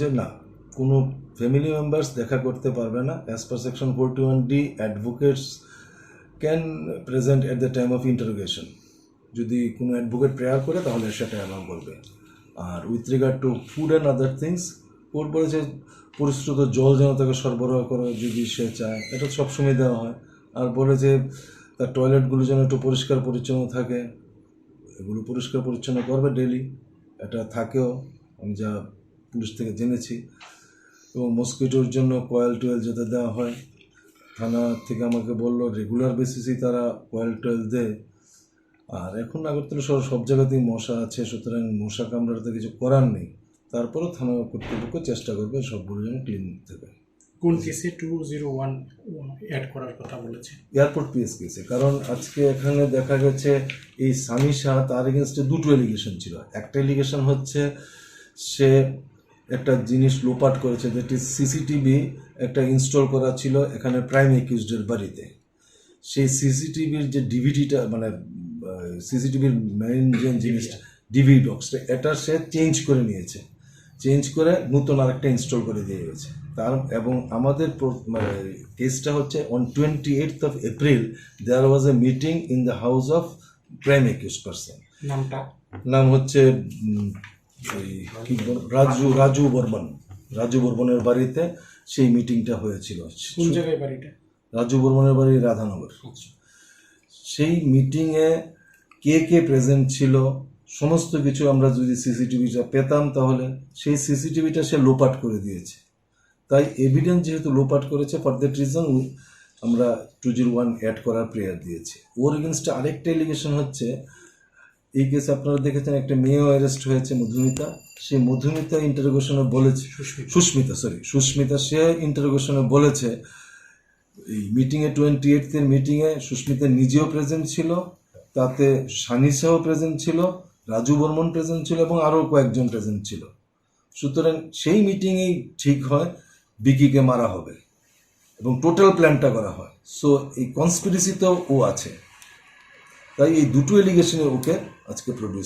যে না, কোনো ফ্যামিলি মেম্বার্স দেখা করতে পারবে না। As per section forty one D advocates can present at the time of interrogation যদি কোনো অ্যাডভোকেট প্রেয়ার করে, তাহলে সেটা অ্যালাউ করবে আর with regard to food and other things court বলেছে পরিশ্রুত জল যেন তাকে সরবরাহ করে, যদি সে চায়, এটা সবসময় দেওয়া হয়। আর বলে যে তার টয়লেটগুলো যেন একটু পরিষ্কার পরিচ্ছন্ন থাকে, এগুলো পরিষ্কার পরিচ্ছন্ন করবে ডেলি এটা থাকেও। আমি যা পুলিশ থেকে জেনেছি। এবং মস্কিটোর জন্য কয়েল টয়েল যেতে দেওয়া হয় থানা থেকে আমাকে বলল রেগুলার বেসিসেই তারা কয়েল টয়েল দেয়। আর এখন নাগরতলা শহর সব জায়গাতেই মশা আছে সুতরাং মশা কামড়াতে কিছু করার নেই। তারপরেও থানা কর্তৃপক্ষ চেষ্টা করবে সবগুলো যেন ক্লিন থাকে কোন কেসে টু জিরো ওয়ান অ্যাড করার কথা বলেছে? এয়ারপোর্ট পিএস কেসে কারণ আজকে এখানে দেখা গেছে এই সানি শাহ তার এগেনস্টে দুটো এলিগেশন ছিল। একটা এলিগেশন হচ্ছে সে একটা জিনিস লোপাট করেছে যেটি সিসিটিভি একটা ইনস্টল করা ছিল এখানে প্রাইম একিউজডের বাড়িতে। সেই সিসিটিভির যে ডিভিডিটা মানে সিসিটিভির মেইন যে জিনিসটা ডিভি বক্সটা এটা সে চেঞ্জ করে নিয়েছে। চেঞ্জ করে নতুন আরেকটা ইনস্টল করে দিয়ে গেছে। তার এবং আমাদের কেসটা হচ্ছে on twenty eight of April there was a meeting in the house of prime accused person নামটা? নাম হচ্ছে ওই কি রাজু রাজু বর্মন রাজু বর্মনের বাড়িতে সেই মিটিংটা হয়েছিল। কোন জায়গায় বাড়িটা? রাজু বর্মনের বাড়ি রাধানগর। আচ্ছা। সেই মিটিংয়ে কে কে প্রেজেন্ট ছিল সমস্ত কিছু আমরা যদি সিসিটিভিটা পেতাম তাহলে সেই সিসিটিভিটা সে লোপাট করে দিয়েছে। তাই এভিডেন্স যেহেতু লোপাট করেছে ফর দ্যাট রিজন আমরা টু জিরো ওয়ান অ্যাড করার প্রেয়ার দিয়েছি। ওর এগেনস্টে আরেকটা এলিগেশন হচ্ছে এই কেসে আপনারা দেখেছেন একটা মেয়েও অ্যারেস্ট হয়েছে মধুমিতা। সেই মধুমিতা ইন্টারোগেশনে বলেছে সুস্মিতা। সুস্মিতা সরি সুস্মিতা সে ইন্টারোগেশনে বলেছে এই মিটিংয়ে টোয়েন্টি এইটের মিটিংয়ে সুস্মিতা নিজেও প্রেজেন্ট ছিল তাতে সানিসাও প্রেজেন্ট ছিল রাজু বর্মন প্রেজেন্ট ছিল এবং আরও কয়েকজন প্রেজেন্ট ছিল। সুতরাং সেই মিটিংয়েই ঠিক হয় বিকিকে মারা হবে এবং টোটাল প্ল্যানটা করা হয়। সো এই কনস্পিরেসিতেও ও আছে। তাই এই দুটো এলিগেশনের ওকে আজকে প্রডিউস